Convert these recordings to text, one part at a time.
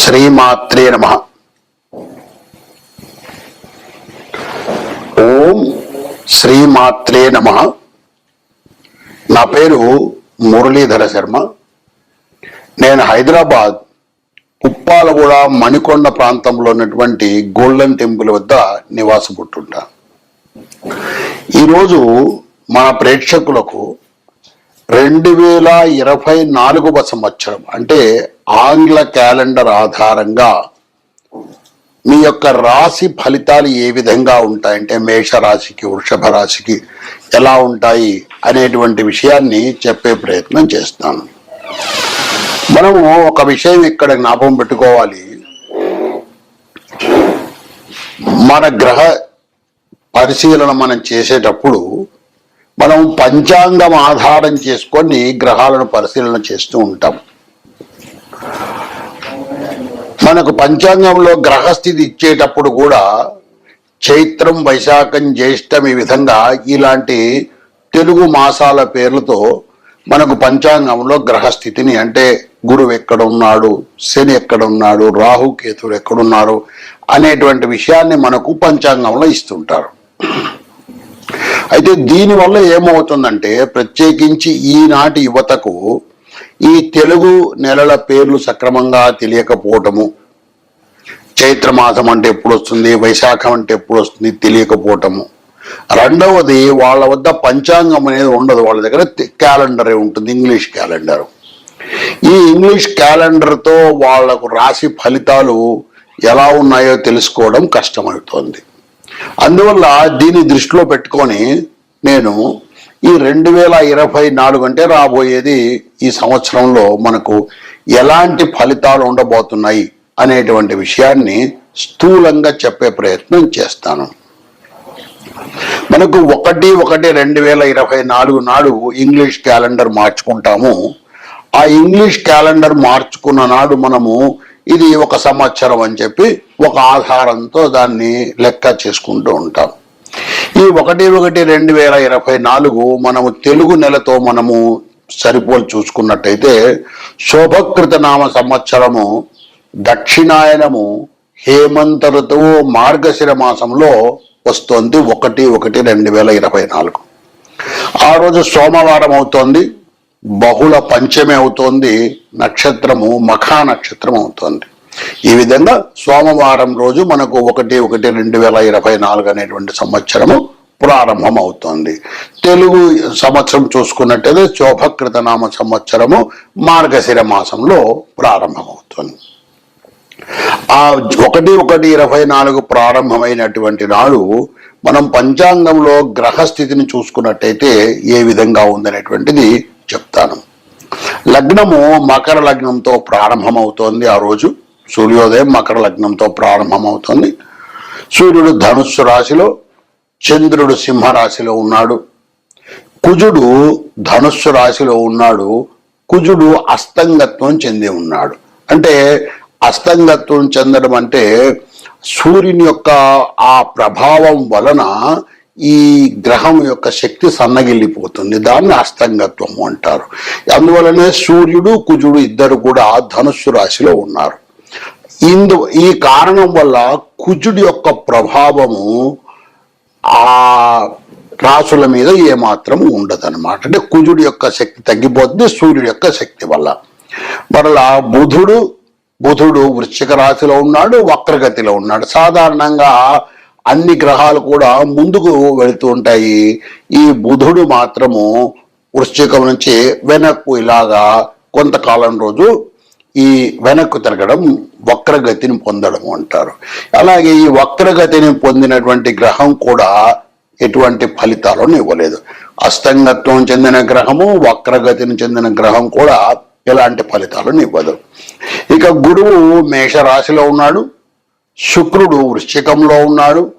శ్రీమాత్రే నమ. ఓం శ్రీమాత్రే నమ. నా పేరు మురళీధర శర్మ. నేను హైదరాబాద్ ఉప్పాలగూడ మణికొండ ప్రాంతంలో ఉన్నటువంటి గోల్డెన్ టెంపుల్ వద్ద నివాసపుట్టుంటా ఈరోజు మన ప్రేక్షకులకు రెండు వేల ఇరవై నాలుగవ సంవత్సరం. అంటే ఆంగ్ల క్యాలెండర్ ఆధారంగా మీ యొక్క రాశి ఫలితాలు ఏ విధంగా ఉంటాయంటే మేష రాశికి వృషభ రాశికి ఎలా ఉంటాయి? అనేటువంటి విషయాన్ని చెప్పే ప్రయత్నం చేస్తాను. మనము ఒక విషయం ఇక్కడ జ్ఞాపకం పెట్టుకోవాలి. మన గ్రహ పరిశీలన మనం చేసేటప్పుడు మనం పంచాంగం ఆధారం చేసుకొని గ్రహాలను పరిశీలన చేస్తూ ఉంటాం. మనకు పంచాంగంలో గ్రహస్థితి ఇచ్చేటప్పుడు కూడా చైత్రం వైశాఖం జ్యేష్టం ఈ విధంగా ఇలాంటి తెలుగు మాసాల పేర్లతో మనకు పంచాంగంలో గ్రహస్థితిని అంటే గురువు ఎక్కడ ఉన్నాడు శని ఎక్కడ ఉన్నాడు రాహు కేతుడు ఎక్కడున్నారు అనేటువంటి విషయాన్ని మనకు పంచాంగంలో ఇస్తుంటారు. అయితే దీనివల్ల ఏమవుతుందంటే ప్రత్యేకించి ఈనాటి యువతకు ఈ తెలుగు నెలల పేర్లు సక్రమంగా తెలియకపోవటము చైత్రమాసం అంటే ఎప్పుడు వస్తుంది వైశాఖం అంటే ఎప్పుడు వస్తుంది తెలియకపోవటము. రెండవది వాళ్ళ వద్ద పంచాంగం అనేది ఉండదు వాళ్ళ దగ్గర క్యాలెండరే ఉంటుంది ఇంగ్లీష్ క్యాలెండర్. ఈ ఇంగ్లీష్ క్యాలెండర్తో వాళ్ళకు రాశి ఫలితాలు ఎలా ఉన్నాయో తెలుసుకోవడం కష్టమవుతోంది. అందువల్ల దీన్ని దృష్టిలో పెట్టుకొని నేను ఈ రెండు వేల ఇరవై నాలుగు అంటే రాబోయేది ఈ సంవత్సరంలో మనకు ఎలాంటి ఫలితాలు ఉండబోతున్నాయి అనేటువంటి విషయాన్ని స్థూలంగా చెప్పే ప్రయత్నం చేస్తాను. మనకు ఒకటి ఒకటి రెండు వేల ఇరవై నాలుగు నాడు ఇంగ్లీష్ క్యాలెండర్ మార్చుకుంటాము. ఆ ఇంగ్లీష్ క్యాలెండర్ మార్చుకున్న నాడు మనము ఇది ఒక సంవత్సరం అని చెప్పి ఒక ఆధారంతో దాన్ని లెక్క చేసుకుంటూ ఉంటాం. ఈ ఒకటి ఒకటి రెండు వేల ఇరవై నాలుగు మనము తెలుగు నెలతో మనము సరిపోలు చూసుకున్నట్టయితే శోభకృత నామ సంవత్సరము దక్షిణాయనము హేమంత ఋతువు మార్గశిర మాసంలో వస్తోంది ఒకటి ఒకటి రెండు వేల ఇరవై నాలుగు. ఆ రోజు సోమవారం అవుతోంది. బహుళ పంచమి అవుతోంది నక్షత్రము మఖా నక్షత్రం అవుతోంది. ఈ విధంగా సోమవారం రోజు మనకు ఒకటి ఒకటి రెండు వేల ఇరవై నాలుగు అనేటువంటి సంవత్సరము ప్రారంభం అవుతోంది తెలుగు సంవత్సరం చూసుకున్నట్టయితే శోభకృత నామ సంవత్సరము మార్గశిర మాసంలో ప్రారంభమవుతుంది. ఆ ఒకటి ఒకటి ఇరవై నాలుగు ప్రారంభమైనటువంటి నాడు మనం పంచాంగంలో గ్రహస్థితిని చూసుకున్నట్టయితే ఏ విధంగా ఉందనేటువంటిది చెప్తాను. లగ్నము మకర లగ్నంతో ప్రారంభమవుతోంది ఆ రోజు. సూర్యోదయం మకర లగ్నంతో ప్రారంభమవుతోంది. సూర్యుడు ధనుస్సు రాశిలో చంద్రుడు సింహరాశిలో ఉన్నాడు. కుజుడు ధనుస్సు రాశిలో ఉన్నాడు. కుజుడు అస్తంగత్వం చెంది ఉన్నాడు. అంటే అస్తంగత్వం చెందడం అంటే సూర్యుని యొక్క ఆ ప్రభావం వలన ఈ గ్రహం యొక్క శక్తి సన్నగిల్లిపోతుంది. దాన్ని అస్తంగత్వము అంటారు. అందువలనే సూర్యుడు కుజుడు ఇద్దరు కూడా ధనుస్సు రాశిలో ఉన్నారు. ఇందు ఈ కారణం వల్ల కుజుడి యొక్క ప్రభావము ఆ రాసుల మీద ఏమాత్రం ఉండదన్నమాట. అంటే కుజుడి యొక్క శక్తి తగ్గిపోతుంది సూర్యుడి యొక్క శక్తి వల్ల. మరలా బుధుడు బుధుడు వృశ్చిక రాశిలో ఉన్నాడు వక్రగతిలో ఉన్నాడు. సాధారణంగా అన్ని గ్రహాలు కూడా ముందుకు వెళుతూ ఉంటాయి. ఈ బుధుడు మాత్రము వృశ్చికం నుంచి వెనక్కు ఇలాగా కొంతకాలం రోజు ఈ వెనక్కు తిరగడం వక్రగతిని పొందడం అంటారు. అలాగే ఈ వక్రగతిని పొందినటువంటి గ్రహం కూడా ఎటువంటి ఫలితాలను ఇవ్వలేదు. అస్తంగత్వం చెందిన గ్రహము వక్రగతిని చెందిన గ్రహం కూడా ఎలాంటి ఫలితాలను ఇవ్వదు. ఇక గురువు మేషరాశిలో ఉన్నాడు. శుక్రుడు వృశ్చికంలో ఉన్నాడు.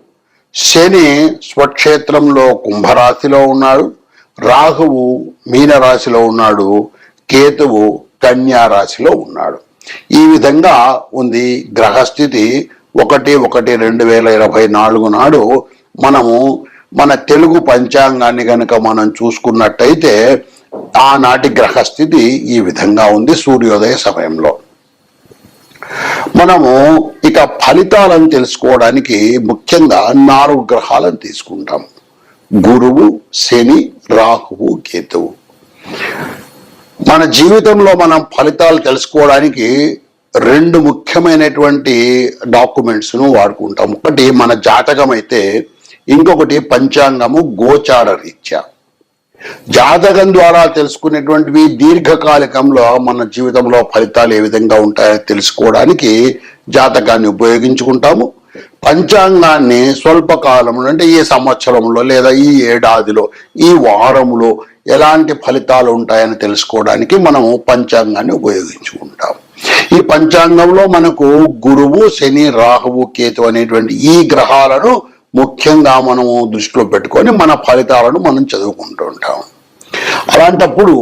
శని స్వక్షేత్రంలో కుంభరాశిలో ఉన్నాడు. రాహువు మీనరాశిలో ఉన్నాడు. కేతువు కన్యా రాశిలో ఉన్నాడు. ఈ విధంగా ఉంది గ్రహస్థితి. ఒకటి ఒకటి రెండు వేల ఇరవై నాలుగు నాడు మనము మన తెలుగు పంచాంగాన్ని కనుక మనం చూసుకున్నట్టయితే ఆనాటి గ్రహస్థితి ఈ విధంగా ఉంది సూర్యోదయ సమయంలో. మనము ఇక ఫలితాలను తెలుసుకోవడానికి ముఖ్యంగా నాలుగు గ్రహాలను తీసుకుంటాం. గురువు శని రాహువు కేతువు. మన జీవితంలో మనం ఫలితాలు తెలుసుకోవడానికి రెండు ముఖ్యమైనటువంటి డాక్యుమెంట్స్ను వాడుకుంటాం. ఒకటి మన జాతకం అయితే ఇంకొకటి పంచాంగము గోచార రీత్యా. జాతకం ద్వారా తెలుసుకునేటువంటివి దీర్ఘకాలికంలో మన జీవితంలో ఫలితాలు ఏ విధంగా ఉంటాయో తెలుసుకోవడానికి జాతకాన్ని ఉపయోగించుకుంటాము. పంచాంగాన్ని స్వల్పకాలంలో అంటే ఈ సంవత్సరంలో లేదా ఈ ఏడాదిలో ఈ వారంలో ఎలాంటి ఫలితాలు ఉంటాయని తెలుసుకోవడానికి మనము పంచాంగాన్ని ఉపయోగించుకుంటాం ఈ పంచాంగంలో మనకు గురువు శని రాహువు కేతు అనేటువంటి ఈ గ్రహాలను ముఖ్యంగా మనము దృష్టిలో పెట్టుకొని మన ఫలితాలను మనం చదువుకుంటూ ఉంటాం. అలాంటప్పుడు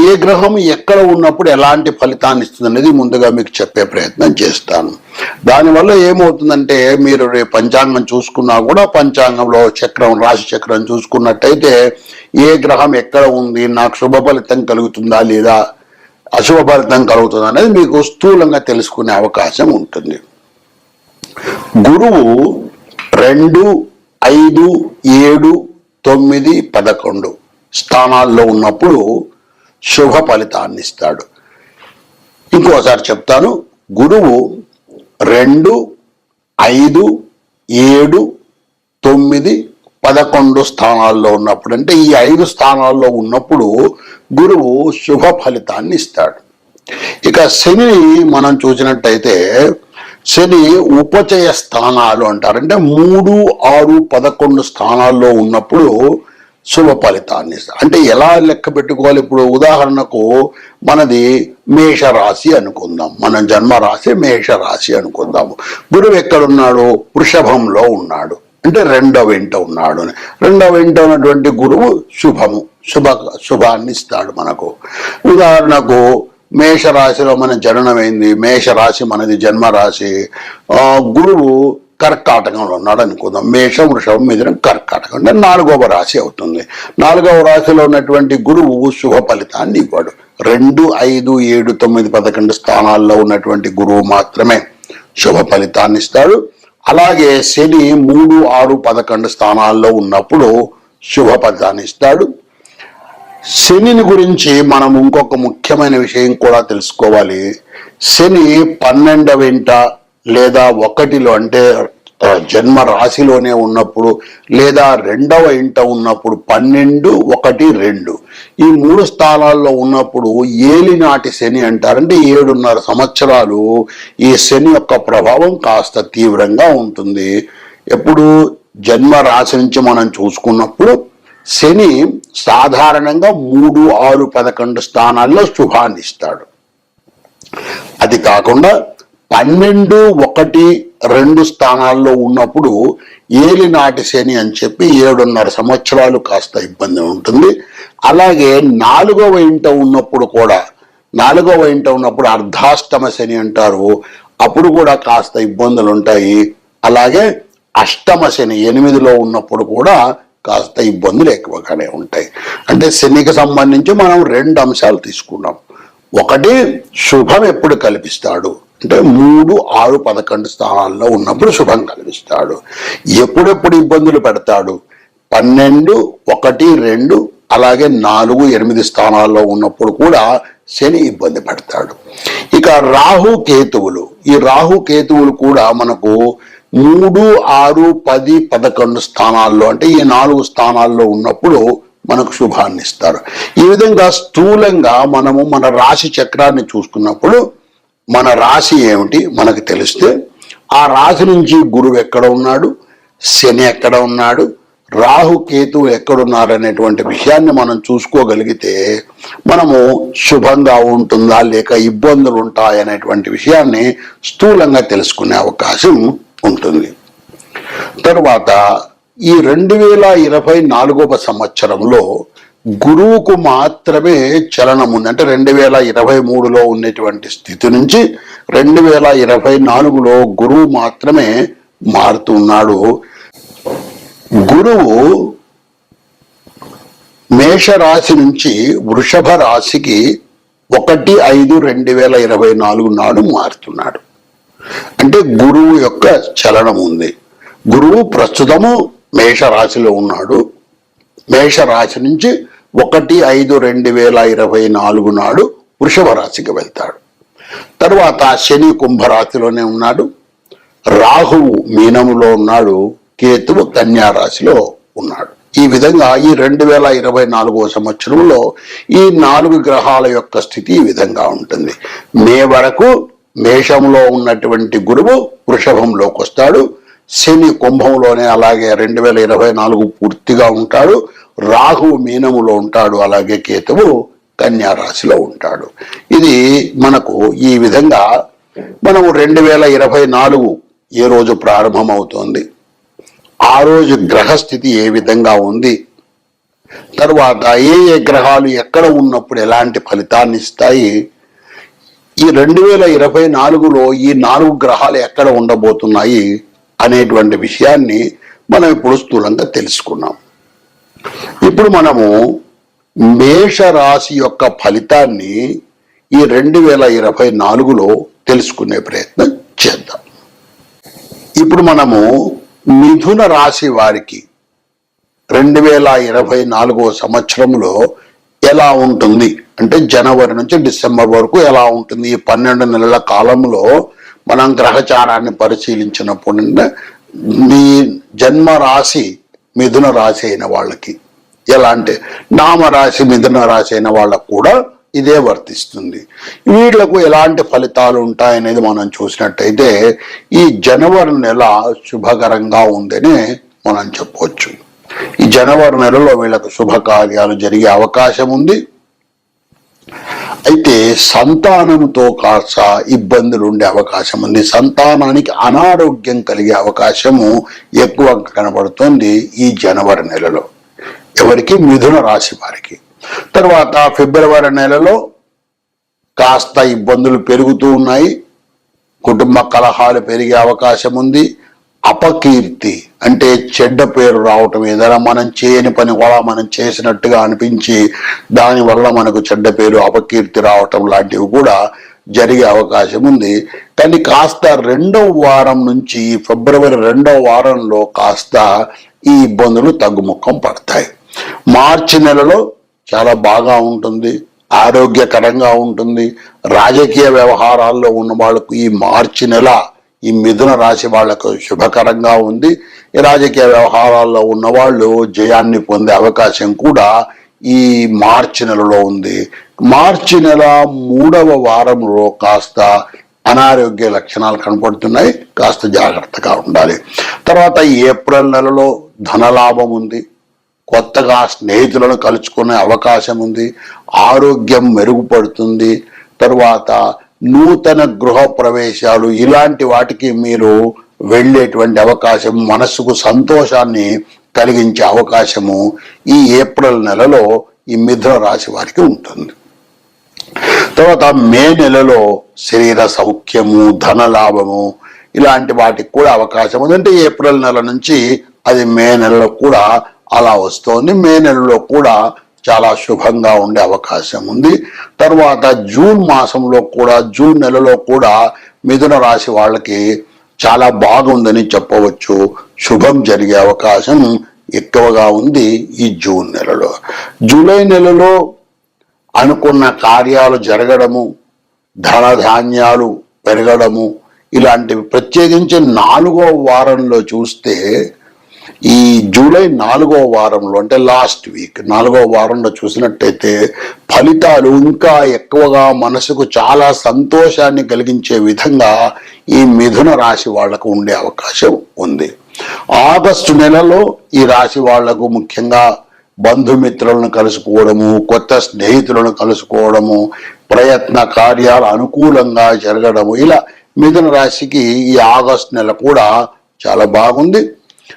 ఏ గ్రహం ఎక్కడ ఉన్నప్పుడు ఎలాంటి ఫలితాన్ని ఇస్తుంది అనేది ముందుగా మీకు చెప్పే ప్రయత్నం చేస్తాను. దానివల్ల ఏమవుతుందంటే మీరు రేపు పంచాంగం చూసుకున్నా కూడా పంచాంగంలో చక్రం రాశి చక్రం చూసుకున్నట్టయితే ఏ గ్రహం ఎక్కడ ఉంది నాకు శుభ ఫలితం కలుగుతుందా లేదా అశుభ ఫలితం కలుగుతుందా అనేది మీకు స్థూలంగా తెలుసుకునే అవకాశం ఉంటుంది. గురువు రెండు ఐదు ఏడు తొమ్మిది పదకొండు స్థానాల్లో ఉన్నప్పుడు శుభ ఫలితాన్ని ఇస్తాడు. ఇంకోసారి చెప్తాను గురువు రెండు ఐదు ఏడు తొమ్మిది పదకొండు స్థానాల్లో ఉన్నప్పుడు అంటే ఈ ఐదు స్థానాల్లో ఉన్నప్పుడు గురువు శుభ ఫలితాన్ని ఇస్తాడు. ఇక శనిని మనం చూసినట్టయితే శని ఉపచయ స్థానాలు అంటారు. అంటే మూడు ఆరు పదకొండు స్థానాల్లో ఉన్నప్పుడు శుభ ఫలితాన్ని ఇస్తారు. అంటే ఎలా లెక్క పెట్టుకోవాలి? ఇప్పుడు ఉదాహరణకు మనది మేషరాశి అనుకుందాం. మన జన్మ రాశి మేషరాశి అనుకుందాము. గురువు ఎక్కడున్నాడు? వృషభంలో ఉన్నాడు. అంటే రెండవ ఇంట ఉన్నాడు అని. రెండవ ఇంట ఉన్నటువంటి గురువు శుభము శుభ శుభాన్ని ఇస్తాడు మనకు. ఉదాహరణకు మేషరాశిలో మన జననమైంది మేషరాశి మనది జన్మరాశి. గురువు కర్కాటకంలో ఉన్నాడు అనుకుందాం. మేషం వృషభం మిథునం కర్కాటకం అంటే నాలుగవ రాశి అవుతుంది. నాలుగవ రాశిలో ఉన్నటువంటి గురువు శుభ ఫలితాన్ని ఇవ్వడు. రెండు ఐదు ఏడు తొమ్మిది పదకొండు స్థానాల్లో ఉన్నటువంటి గురువు మాత్రమే శుభ ఫలితాన్ని ఇస్తాడు. అలాగే శని మూడు ఆరు పదకొండు స్థానాల్లో ఉన్నప్పుడు శుభ ఫలితాన్ని ఇస్తాడు. శనిని గురించి మనం ఇంకొక ముఖ్యమైన విషయం కూడా తెలుసుకోవాలి. శని పన్నెండవ ఇంట లేదా ఒకటిలో అంటే జన్మ రాశిలోనే ఉన్నప్పుడు లేదా రెండవ ఇంట ఉన్నప్పుడు పన్నెండు ఒకటి రెండు. ఈ మూడు స్థానాల్లో ఉన్నప్పుడు ఏలినాటి శని అంటారంటే ఏడున్నర సంవత్సరాలు ఈ శని యొక్క ప్రభావం కాస్త తీవ్రంగా ఉంటుంది. ఎప్పుడు జన్మ రాశి నుంచి మనం చూసుకున్నప్పుడు శని సాధారణంగా మూడు ఆరు పదకొండు స్థానాల్లో శుభాన్ని ఇస్తాడు. అది కాకుండా పన్నెండు ఒకటి రెండు స్థానాల్లో ఉన్నప్పుడు ఏలినాటి శని అని చెప్పి ఏడున్నర సంవత్సరాలు కాస్త ఇబ్బంది ఉంటుంది. అలాగే నాలుగవ ఇంట ఉన్నప్పుడు కూడా నాలుగవ ఇంట ఉన్నప్పుడు అర్ధాష్టమ శని అంటారు. అప్పుడు కూడా కాస్త ఇబ్బందులు ఉంటాయి అలాగే అష్టమ శని ఎనిమిదిలో ఉన్నప్పుడు కూడా కాస్త ఇబ్బందులు ఎక్కువగానే ఉంటాయి. అంటే శనికి సంబంధించి మనం రెండు అంశాలు తీసుకున్నాం. ఒకటి శుభం ఎప్పుడు కల్పిస్తాడు? అంటే మూడు ఆరు పదకొండు స్థానాల్లో ఉన్నప్పుడు శుభం కల్పిస్తాడు. ఎప్పుడెప్పుడు ఇబ్బందులు పెడతాడు? పన్నెండు ఒకటి రెండు అలాగే నాలుగు ఎనిమిది స్థానాల్లో ఉన్నప్పుడు కూడా శని ఇబ్బంది పెడతాడు. ఇక రాహు కేతువులు. ఈ రాహు కేతువులు కూడా మనకు మూడు ఆరు పది పదకొండు స్థానాల్లో అంటే ఈ నాలుగు స్థానాల్లో ఉన్నప్పుడు మనకు శుభాన్ని ఇస్తారు. ఈ విధంగా స్థూలంగా మనము మన రాశి చక్రాన్ని చూసుకున్నప్పుడు మన రాశి ఏమిటి మనకు తెలిస్తే ఆ రాశి నుంచి గురువు ఎక్కడ ఉన్నాడు? శని ఎక్కడ ఉన్నాడు? రాహు కేతు ఎక్కడున్నారు అనేటువంటి విషయాన్ని మనం చూసుకోగలిగితే మనము శుభంగా ఉంటుందా లేక ఇబ్బందులు ఉంటాయనేటువంటి విషయాన్ని స్థూలంగా తెలుసుకునే అవకాశం ఉంటుంది. తరువాత ఈ రెండు వేల ఇరవై నాలుగవ సంవత్సరంలో గురువుకు మాత్రమే చలనం ఉంది అంటే రెండు వేల ఇరవై మూడులో ఉన్నటువంటి స్థితి నుంచి రెండు వేల ఇరవై నాలుగులో గురువు మాత్రమే మారుతున్నాడు. గురువు మేషరాశి నుంచి వృషభ రాశికి ఒకటి ఐదు రెండు వేల ఇరవై నాలుగు నాడు మారుతున్నాడు. అంటే గురువు యొక్క చలనం ఉంది. గురువు ప్రస్తుతము మేషరాశిలో ఉన్నాడు. మేషరాశి నుంచి ఒకటి ఐదు రెండు వేల ఇరవై నాలుగు నాడు వృషభ రాశికి వెళ్తాడు. తర్వాత శని కుంభరాశిలోనే ఉన్నాడు. రాహువు మీనములో ఉన్నాడు. కేతువు కన్యారాశిలో ఉన్నాడు. ఈ విధంగా ఈ రెండు వేల ఇరవై నాలుగో సంవత్సరంలో ఈ నాలుగు గ్రహాల యొక్క స్థితి ఈ విధంగా ఉంటుంది. మే వరకు మేషంలో ఉన్నటువంటి గురువు వృషభంలోకి వస్తాడు శని కుంభంలోనే అలాగే రెండు వేల ఇరవై నాలుగు పూర్తిగా ఉంటాడు. రాహువు మీనములో ఉంటాడు. అలాగే కేతువు కన్యారాశిలో ఉంటాడు. ఇది మనకు ఈ విధంగా మనము రెండు వేల ఇరవై నాలుగు ఏ రోజు ప్రారంభమవుతోంది? ఆ రోజు గ్రహస్థితి ఏ విధంగా ఉంది? తర్వాత ఏ ఏ గ్రహాలు ఎక్కడ ఉన్నప్పుడు ఎలాంటి ఫలితాన్ని ఇస్తాయి? ఈ రెండు వేల ఇరవై నాలుగులో ఈ నాలుగు గ్రహాలు ఎక్కడ ఉండబోతున్నాయి అనేటువంటి విషయాన్ని మనం ఇప్పుడు స్థూలంగా తెలుసుకున్నాం. ఇప్పుడు మనము మేష రాశి యొక్క ఫలితాన్ని ఈ రెండు వేల ఇరవై నాలుగులో తెలుసుకునే ప్రయత్నం చేద్దాం. ఇప్పుడు మనము మిథున రాశి వారికి రెండు వేల ఇరవై నాలుగో సంవత్సరంలో ఎలా ఉంటుంది? అంటే జనవరి నుంచి డిసెంబర్ వరకు ఎలా ఉంటుంది? ఈ పన్నెండు నెలల కాలంలో మనం గ్రహచారాన్ని పరిశీలించినప్పుడు మీ జన్మ రాశి మిథున రాశి అయిన వాళ్ళకి. ఎలా అంటే నామరాశి మిథున రాశి అయిన వాళ్ళకు కూడా ఇదే వర్తిస్తుంది. వీళ్ళకు ఎలాంటి ఫలితాలు ఉంటాయనేది మనం చూసినట్టయితే ఈ జనవరి నెల శుభకరంగా ఉందని మనం చెప్పవచ్చు ఈ జనవరి నెలలో వీళ్ళకు శుభకార్యాలు జరిగే అవకాశం ఉంది. అయితే సంతానంతో కాస్త ఇబ్బందులు ఉండే అవకాశం ఉంది సంతానానికి అనారోగ్యం కలిగే అవకాశము ఎక్కువ కనబడుతుంది ఈ జనవరి నెలలో. ఎవరికి? మిథున రాశి వారికి. తర్వాత ఫిబ్రవరి నెలలో కాస్త ఇబ్బందులు పెరుగుతూ ఉన్నాయి. కుటుంబ కలహాలు పెరిగే అవకాశం ఉంది అపకీర్తి అంటే చెడ్డ పేరు రావటం ఏదైనా మనం చేయని పని కూడా మనం చేసినట్టుగా అనిపించి దానివల్ల మనకు చెడ్డ పేరు అపకీర్తి రావటం లాంటివి కూడా జరిగే అవకాశం ఉంది. కానీ కాస్త రెండవ వారం నుంచి ఫిబ్రవరి రెండవ వారంలో కాస్త ఈ ఇబ్బందులు తగ్గుముఖం పడతాయి. మార్చి నెలలో చాలా బాగా ఉంటుంది ఆరోగ్యకరంగా ఉంటుంది. రాజకీయ వ్యవహారాల్లో ఉన్న వాళ్ళకు ఈ మార్చి నెల ఈ మిథున రాశి వాళ్ళకు శుభకరంగా ఉంది. ఈ రాజకీయ వ్యవహారాల్లో ఉన్న వాళ్ళు జయాన్ని పొందే అవకాశం కూడా ఈ మార్చి నెలలో ఉంది. మార్చి నెల మూడవ వారంలో కాస్త అనారోగ్య లక్షణాలు కనపడుతున్నాయి. కాస్త జాగ్రత్తగా ఉండాలి. తర్వాత ఏప్రిల్ నెలలో ధనలాభం ఉంది. కొత్తగా స్నేహితులను కలుసుకునే అవకాశం ఉంది. ఆరోగ్యం మెరుగుపడుతుంది. తరువాత నూతన గృహ ప్రవేశాలు ఇలాంటి వాటికి మీరు వెళ్ళేటువంటి అవకాశం మనసుకు సంతోషాన్ని కలిగించే అవకాశము ఈ ఏప్రిల్ నెలలో ఈ మిథున రాశి వారికి ఉంటుంది. తర్వాత మే నెలలో శరీర సౌఖ్యము ధన లాభము ఇలాంటి వాటికి కూడా అవకాశం ఉంది. అంటే ఏప్రిల్ నెల నుంచి అది మే నెలలో కూడా అలా వస్తోంది. మే నెలలో కూడా చాలా శుభంగా ఉండే అవకాశం ఉంది. తర్వాత జూన్ మాసంలో కూడా జూన్ నెలలో కూడా మిథున రాశి వాళ్ళకి చాలా బాగుందని చెప్పవచ్చు. శుభం జరిగే అవకాశం ఎక్కువగా ఉంది ఈ జూన్ నెలలో. జూలై నెలలో అనుకున్న కార్యాలు జరగడము ధన ధాన్యాలు పెరగడము ఇలాంటివి ప్రత్యేకించి నాలుగో వారంలో చూస్తే ఈ జూలై నాలుగో వారంలో అంటే లాస్ట్ వీక్ నాలుగో వారంలో చూసినట్టయితే ఫలితాలు ఇంకా ఎక్కువగా మనసుకు చాలా సంతోషాన్ని కలిగించే విధంగా ఈ మిథున రాశి వాళ్ళకు ఉండే అవకాశం ఉంది. ఆగస్టు నెలలో ఈ రాశి వాళ్ళకు ముఖ్యంగా బంధుమిత్రులను కలుసుకోవడము కొత్త స్నేహితులను కలుసుకోవడము ప్రయత్న కార్యాలు అనుకూలంగా జరగడము ఇలా మిథున రాశికి ఈ ఆగస్ట్ నెల కూడా చాలా బాగుంది.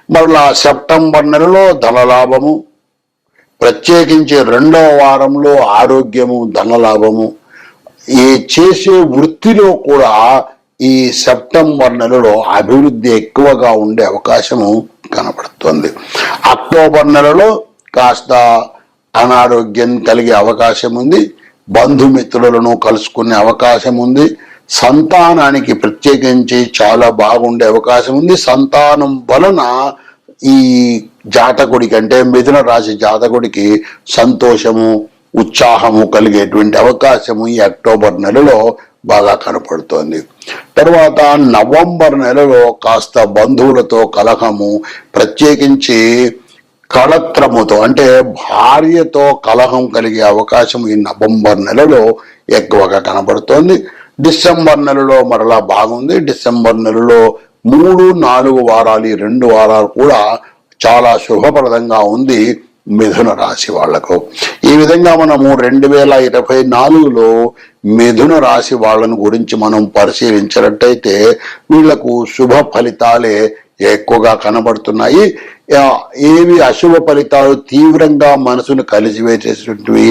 మరలా సెప్టెంబర్ నెలలో ధనలాభము ప్రత్యేకించి రెండవ వారంలో ఆరోగ్యము ధనలాభము. ఈ చేసే వృత్తిలో కూడా ఈ సెప్టెంబర్ నెలలో అభివృద్ధి ఎక్కువగా ఉండే అవకాశము కనబడుతుంది. అక్టోబర్ నెలలో కాస్త అనారోగ్యం కలిగే అవకాశం ఉంది బంధుమిత్రులను కలుసుకునే అవకాశం ఉంది సంతానానికి ప్రత్యేకించి చాలా బాగుండే అవకాశం ఉంది. సంతానం వలన ఈ జాతకుడికి అంటే మిథున రాశి జాతకుడికి సంతోషము ఉత్సాహము కలిగేటువంటి అవకాశము ఈ అక్టోబర్ నెలలో బాగా కనపడుతోంది. తర్వాత నవంబర్ నెలలో కాస్త బంధువులతో కలహము ప్రత్యేకించి కళత్రముతో అంటే భార్యతో కలహం కలిగే అవకాశం ఈ నవంబర్ నెలలో ఎక్కువగా కనబడుతోంది డిసెంబర్ నెలలో మరలా బాగుంది. డిసెంబర్ నెలలో మూడు నాలుగు వారాలు ఈ రెండు వారాలు కూడా చాలా శుభప్రదంగా ఉంది మిథున రాశి వాళ్ళకు. ఈ విధంగా మనము రెండు వేల ఇరవై నాలుగులో మిథున రాశి వాళ్ళను గురించి మనం పరిశీలించినట్టయితే వీళ్ళకు శుభ ఫలితాలే ఎక్కువగా కనబడుతున్నాయి. ఏవి అశుభ ఫలితాలు తీవ్రంగా మనసును కలిసివేసేటువంటివి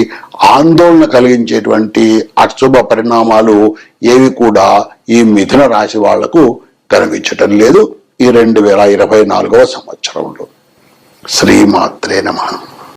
ఆందోళన కలిగించేటువంటి అశుభ పరిణామాలు ఏవి కూడా ఈ మిథున రాశి వాళ్ళకు కనిపించటం లేదు. ఈ రెండు వేల ఇరవై నాలుగవ సంవత్సరంలో. శ్రీమాత్రే నమః.